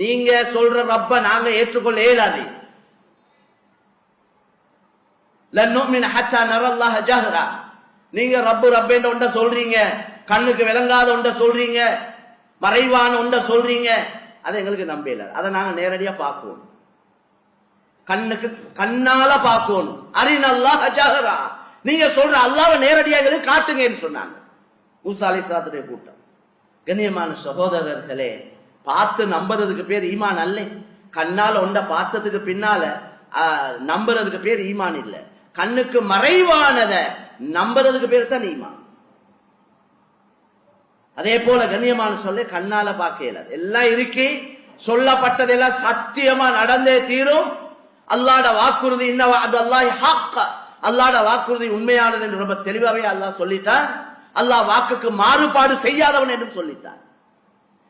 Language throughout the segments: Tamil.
நீங்க சொல்ற ரப்ப நாங்க ஏற்றுக்கொள்ள இயலாது. நீங்க ரப்பு ரப்பேன்ற ஒன்ற சொல்றீங்க கண்ணுக்கு விளங்காத ஒன்ற சொல்றீங்க மறைவான ஒன்ற சொல்றீங்க அதை எங்களுக்கு நம்பல அதை நாங்க நேரடியா பார்க்கணும் கண்ணுக்கு கண்ணால பார்க்கணும் அரினல்லாஹ ஹஜாகரா நீங்க சொல்ற அல்லாஹ்வை நேரடியாக எங்களுக்கு காட்டுங்கன்னு சொன்னாங்க. மூசா அலைஹிஸ்ஸலாத்துடைய கூட்டம். கண்ணியமான சகோதரர்களே பார்த்து நம்புறதுக்கு பேர் ஈமான் அல்ல. கண்ணால ஒன்றை பார்த்ததுக்கு பின்னால நம்புறதுக்கு பேர் ஈமான் இல்லை. கண்ணுக்கு மறைவானதை நம்புறதுக்கு பேர் தான் ஈமான். அதே போல கண்ணியமான சொல்ல கண்ணால பார்க்கல எல்லாம் இருக்கு சொல்லப்பட்டதெல்லாம் சத்தியமா நடந்தே தீரும். அல்லாட வாக்குறுதி அல்லாட வாக்குறுதி உண்மையானது என்று ரொம்ப தெளிவாகவே அல்லாஹ் சொல்லிட்டான். அல்லாஹ் வாக்குக்கு மாறுபாடு செய்யாதவன் என்றும் சொல்லித்தான்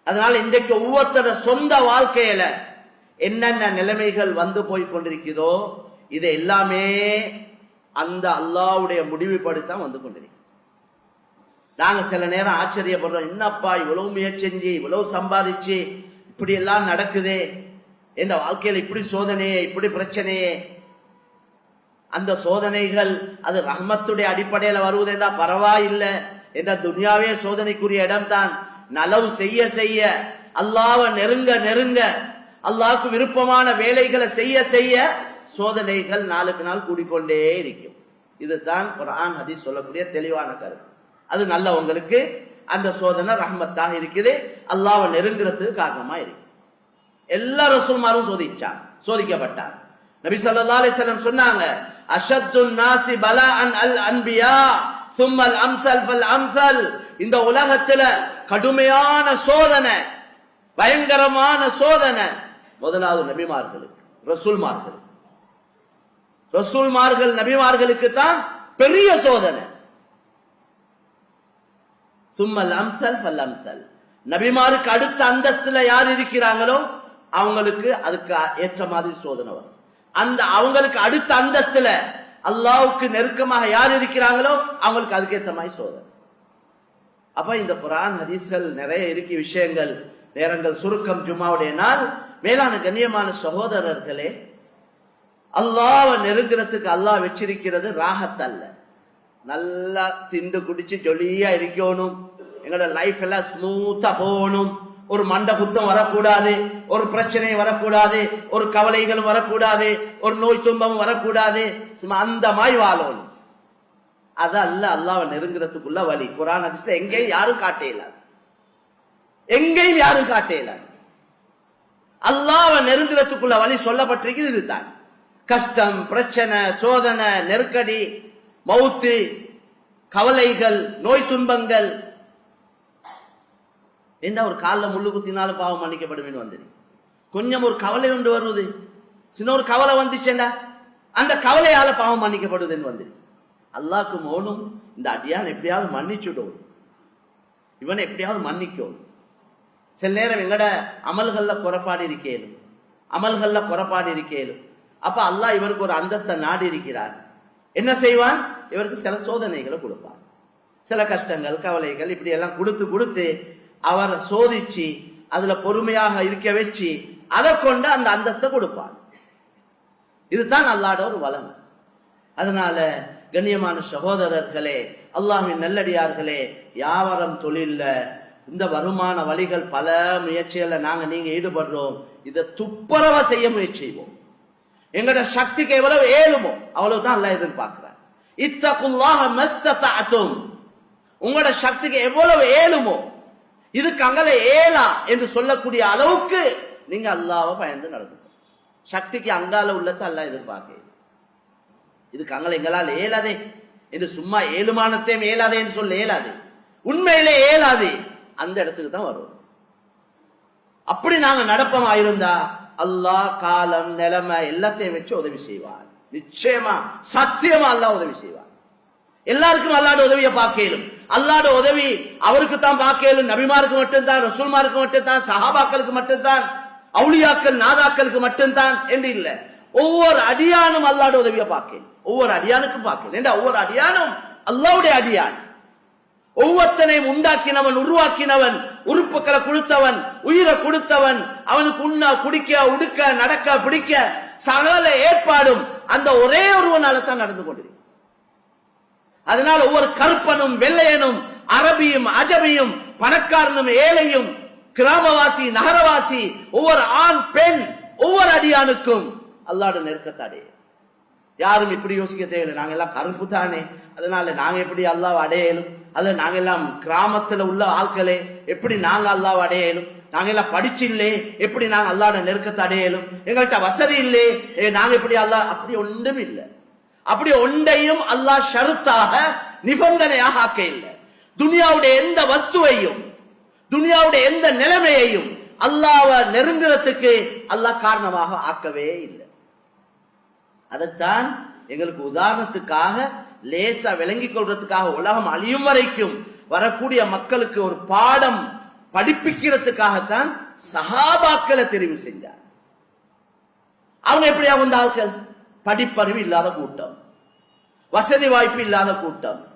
அதனால இன்றைக்கு ஒவ்வொருத்தர சொந்த வாழ்க்கையில என்னென்ன நிலைமைகள் வந்து போய் கொண்டிருக்கிறதோ இது எல்லாமே அந்த அல்லாஹ்வுடைய முடிவுபடித்தான் வந்து கொண்டிருக்கு நாங்க சில நேரம் ஆச்சரியப்படுறோம் என்னப்பா இவ்வளவு முயற்சி இவ்வளவு சம்பாதிச்சு இப்படி எல்லாம் நடக்குதே? என் வாழ்க்கையில இப்படி சோதனையே இப்படி பிரச்சனையே? அந்த சோதனைகள் அது ரஹ்மத்துடைய அடிப்படையில வருவதென்றா பரவாயில்லை என்ற துனியாவே சோதனைக்குரிய இடம்தான். நலவு செய்ய செய்ய அல்லாவை நெருங்க நெருங்க அல்லாவுக்கு விருப்பமான வேலைகளை செய்ய செய்ய சோதனைகள் நாளுக்கு நாள் கூடிக்கொண்டே இருக்கும். இதுதான் குரான் ஹதி சொல்லக்கூடிய தெளிவான கருத்து. அது நல்லவங்களுக்கு அந்த சோதனை ரஹ்மத்தாக இருக்குது அல்லாவை நெருங்குறதுக்கு காரணமா இருக்கு. எல்லா ரசூல்மாரும் சோதிச்சார் சோதிக்கப்பட்டார் நபி சல்லா அலைஹி சொன்னாங்க அஷத்து நாசி அல் அன்பியா சும்மல் அம்சல் ஃபல் அம்சல். இந்த உலகத்துல கடுமையான சோதனை பயங்கரமான சோதனை. முதலாவது நபிமார்களுக்கு ரசூல்மார்கள். ரசூல்மார்கள் நபிமார்களுக்கு தான் பெரிய சோதனை. சும்மல் அம்சல் ஃபல் அம்சல். நபிமாருக்கு அடுத்த அந்தஸ்துல யார் இருக்கிறாங்களோ அவங்களுக்கு அதுக்கு ஏற்ற மாதிரி சோதனை வரும். அந்த அவங்களுக்கு அடுத்த அந்தஸ்துல அல்லாவுக்கு நெருக்கமாக யார் இருக்கிறாங்களோ அவங்களுக்கு அதுக்கேற்ற மாதிரி சோதனை. அப்ப இந்த குரான் ஹதீஸ்கள் நிறைய இருக்கி விஷயங்கள். நேரங்கள் சுருக்கம் ஜும்மாவுடைய நாள். மேலான கண்ணியமான சகோதரர்களே அல்லாவை நெருங்கிறதுக்கு அல்லாஹ் வச்சிருக்கிறது ராகத் அல்ல நல்லா திண்டு குடிச்சு ஜொலியா இருக்கணும். எங்களோட லைஃப் எல்லாம் ஸ்மூத்தா போகணும். ஒரு மண்ட குத்தம் வரக்கூடாது ஒரு பிரச்சனை வரக்கூடாது ஒரு கவலைகள் வரக்கூடாது ஒரு நோய் துன்பம் வரக்கூடாது. சும்மா அந்த மாதிரி வாழணும். அது அல்ல அல்லாவை நெருங்குறதுக்குள்ள வழி. குரான் ஹதீஸ்ல எங்கேயும் யாரும் காட்டையில எங்கேயும் யாரும் காட்டேல அல்லாவை நெருங்குறதுக்குள்ள வழி சொல்லப்பட்டிருக்கிறது இதுதான். கஷ்டம் பிரச்சனை சோதனை நெருக்கடி மௌத்து கவலைகள் நோய் துன்பங்கள். என்ன ஒரு காலில் முள்ளு குத்தினாலும் பாவம் மன்னிக்கப்படுவேன்னு வந்துடு கொஞ்சம் ஒரு கவலை உண்டு வருவது சின்ன ஒரு கவலை வந்துச்சுன்னா அந்த கவலையால பாவம் மன்னிக்கப்படுதுன்னு வந்து அல்லாக்கு மோனும் இந்த அடியான் எப்படியாவது மன்னிச்சுடும். இவனை எப்படியாவது மன்னிக்கும். சில நேரம் எங்கட அமல்கள்ல குறைபாடு இருக்கேனும் அமல்கள்ல குறைபாடு இருக்கேனும் அப்ப அல்லாஹ் இவருக்கு ஒரு அந்தஸ்தை நாடி இருக்கிறார். என்ன செய்வான் இவருக்கு சில சோதனைகளை கொடுப்பான் சில கஷ்டங்கள் கவலைகள் இப்படி எல்லாம் கொடுத்து கொடுத்து அவரை சோதிச்சு அதுல பொறுமையாக இருக்க வச்சு அதை கொண்டு அந்த அந்தஸ்தை கொடுப்பான் இதுதான் அல்லாட ஒரு வளம். அதனால கண்ணியமான சகோதரர்களே அல்லாஹின் நல்லடியார்களே வியாபாரம் தொழில்ல இந்த வருமான வழிகள் பல முயற்சிகள்ல நாங்க நீங்க ஈடுபடுறோம். இதை துப்புரவ செய்ய முயற்சி செய்வோம். எங்கட சக்திக்கு எவ்வளவு ஏழுமோ அவ்வளவுதான் அல்லாஹ் எதிர்பார்க்கிறேன் இத்தகுல்லாஹ மஸ்ததஅதும். உங்களோட சக்திக்கு எவ்வளவு ஏழுமோ இதுக்கு அங்கல ஏலா என்று சொல்லக்கூடிய அளவுக்கு நீங்க அல்லாஹ்வை பயந்து நடந்து சக்திக்கு அங்கால உள்ளத்தை அல்ல எதிர்பார்க்க இதுக்கு அங்கல எங்களால் ஏலாதே என்று சும்மா ஏழுமானத்தையும் ஏலாதே என்று சொல்ல ஏலாது உண்மையிலே ஏலாது அந்த இடத்துக்கு தான் வரும் அப்படி நாங்க நடப்பமா இருந்தா அல்லாஹ் காலம் நிலைமை எல்லாத்தையும் வச்சு உதவி செய்வார். நிச்சயமா சத்தியமா அல்லாஹ் உதவி செய்வார். எல்லாருக்கும் அல்லாட உதவியை பார்க்கலும் அல்லாட உதவி அவருக்கு தான் பார்க்கலும் நபிமாருக்கு மட்டும்தான் ரசூல்மாருக்கு மட்டும்தான் சஹாபாக்களுக்கு மட்டும்தான் அவுளியாக்கள் நாதாக்களுக்கு மட்டும்தான் என்று இல்லை. ஒவ்வொரு அடியானும் அல்லாட உதவியை பார்க்கேன். ஒவ்வொரு அடியானுக்கும் பார்க்கேன். ஏண்டா ஒவ்வொரு அடியானும் அல்லாவுடைய அடியான். ஒவ்வொருத்தனையும் உண்டாக்கினவன் உருவாக்கினவன் உறுப்புகளை கொடுத்தவன் உயிரை கொடுத்தவன் அவனுக்கு உண்ண குடிக்க உடுக்க நடக்க பிடிக்க சகல ஏற்பாடும் அந்த ஒரே ஒருவனால தான் நடந்து கொண்டிருக்கு அதனால ஒவ்வொரு கருப்பனும் வெள்ளையனும் அரபியும் அஜபியும் பணக்காரனும் ஏழையும் கிராமவாசி நகரவாசி ஒவ்வொரு ஆண் பெண் ஒவ்வொரு அடியானுக்கும் அல்லாட நெருக்கத்தாடே. யாரும் இப்படி யோசிக்க தேவையில்லை. நாங்க எல்லாம் கருப்பு தானே. அதனால நாங்க எப்படி அல்லாஹ் அடையலும்? அல்ல நாங்க எல்லாம் கிராமத்துல உள்ள ஆட்களே எப்படி நாங்க அல்லாவை அடையலும்? நாங்க எல்லாம் படிச்சு இல்லே எப்படி நாங்க அல்லாட நெருக்கத்தை அடையலும்? எங்கள்கிட்ட வசதி இல்லே. ஏ, நாங்க எப்படி அல்லாஹ் அப்படி ஒன்றும் இல்லை. அப்படி ஒன்றையும் அல்லாஹ் ஷருத்தாக நிபந்தனையாக ஆக்க இல்லை. துனியாவுடைய எந்த வஸ்துவையும் துனியாவுடைய எந்த நிலைமையையும் அல்லாவ நெருங்குறதுக்கு அல்லாஹ் காரணமாக ஆக்கவே இல்லை. அதைத்தான் எங்களுக்கு உதாரணத்துக்காக லேசா விளங்கிக் கொள்றதுக்காக உலகம் அழியும் வரைக்கும் வரக்கூடிய மக்களுக்கு ஒரு பாடம் படிப்பிக்கிறதுக்காகத்தான் சகாபாக்களை தெரிவு செஞ்சார். அவங்க எப்படியா வந்த ஆட்கள்? படிப்பறிவு இல்லாத கூட்டம். வசதி வாய்ப்பு இல்லாத கூட்டம்.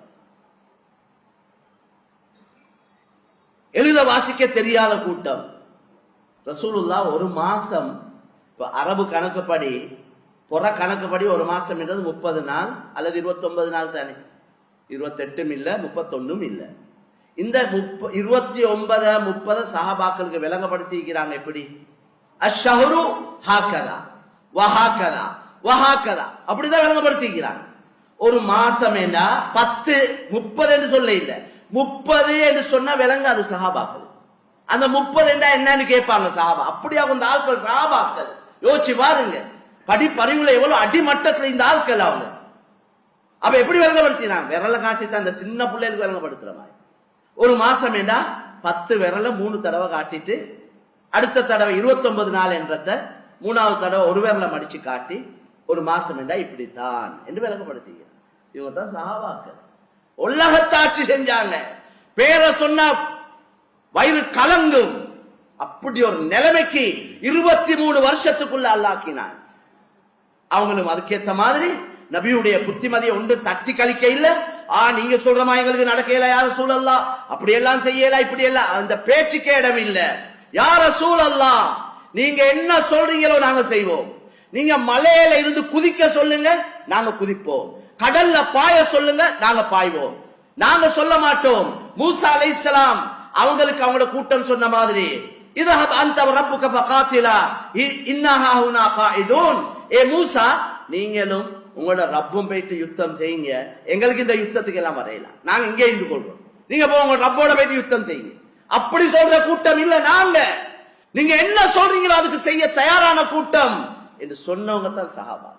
எழுத வாசிக்க தெரியாத கூட்டம். ரசூலுல்லா ஒரு மாசம் அரபு கணக்குப்படி புற கணக்குப்படி ஒரு மாசம் என்றது முப்பது நாள் அல்லது இருபத்தொன்பது நாள் தானே. இருபத்தெட்டும் இல்லை முப்பத்தொன்னும் இல்லை. இந்த முப்ப இருபத்தி ஒன்பதை முப்பதை சஹாபாக்களுக்கு விளங்கப்படுத்திக்கிறாங்க எப்படி? அஷ்ஷஹரு ஹாக்கதா வஹாக்கதா வஹாக்கதா. அப்படிதான் விளங்கப்படுத்திக்கிறாங்க ஒரு மாசம் என்றா பத்து முப்பது என்று சொல்ல இல்லை. முப்பது என்று சொன்னா விளங்காது சஹாபாக்கள். அந்த முப்பது என்றா என்னன்னு கேட்பாங்க சஹாபா. அப்படி அந்த ஆட்கள் சஹாபாக்கள். யோசிச்சு பாருங்க. படிப்பறிவுல எவ்வளவு அடிமட்டத்துல இந்த ஆட்கள் அவங்க. அப்ப எப்படி விளங்கப்படுத்தினாங்க? விரல காட்டித்தான் அந்த சின்ன பிள்ளைகளுக்கு விளங்கப்படுத்துற மாதிரி. ஒரு மாசம் என்ன? பத்து விரல மூணு தடவை காட்டிட்டு அடுத்த தடவை 29 நாள் என்றத மூணாவது தடவை ஒரு விரலை மடிச்சு காட்டி ஒரு மாசம் என்றா இப்படித்தான் என்று விளங்கப்படுத்தீங்க இவங்க தான் சாவாக்க உலகத்தாட்சி செஞ்சாங்க. பேரை சொன்னா வயிறு கலங்கும். அப்படி ஒரு நிலைமைக்கு இருபத்தி மூணு வருஷத்துக்குள்ள அல்லாக்கினான் அவங்களும் அதுக்கேத்த மாதிரி நபியுடைய புத்திமதியை ஒன்று தட்டி கழிக்க இல்ல. ஆ நீங்க சொல்ற மாதிரி எங்களுக்கு நடக்கல யார சூழல்லா அப்படி எல்லாம் செய்யல இப்படி எல்லாம் அந்த பேச்சுக்கே இடம் இல்ல. யார சூழல்லா நீங்க என்ன சொல்றீங்களோ நாங்க செய்வோம். நீங்க மலையில இருந்து குதிக்க சொல்லுங்க நாங்க குதிப்போம். கடல்ல பாய சொல்லுங்க நாங்க பாய்வோம். நாங்க சொல்ல மாட்டோம். மூசா அலைஹிஸ்ஸலாம் அவங்களுக்கு அவங்களோட கூட்டம் சொன்ன மாதிரி இது அந்த ரப்புக பகாத்திலா இ- இன்னா காயிதூன். ஏ மூசா நீங்களும் உங்களோட ரப்பும் போயிட்டு யுத்தம் செய்யுங்க. எங்களுக்கு இந்த யுத்தத்துக்கு எல்லாம் வரையலாம். நாங்க இங்கே இருந்து கொள்றோம் நீங்க போ உங்க ரப்போட போயிட்டு யுத்தம் செய்யுங்க. அப்படி சொல்ற கூட்டம் இல்ல நாங்க. நீங்க என்ன சொல்றீங்களோ அதுக்கு செய்ய தயாரான கூட்டம் என்று சொன்னவங்க தான் சஹாபா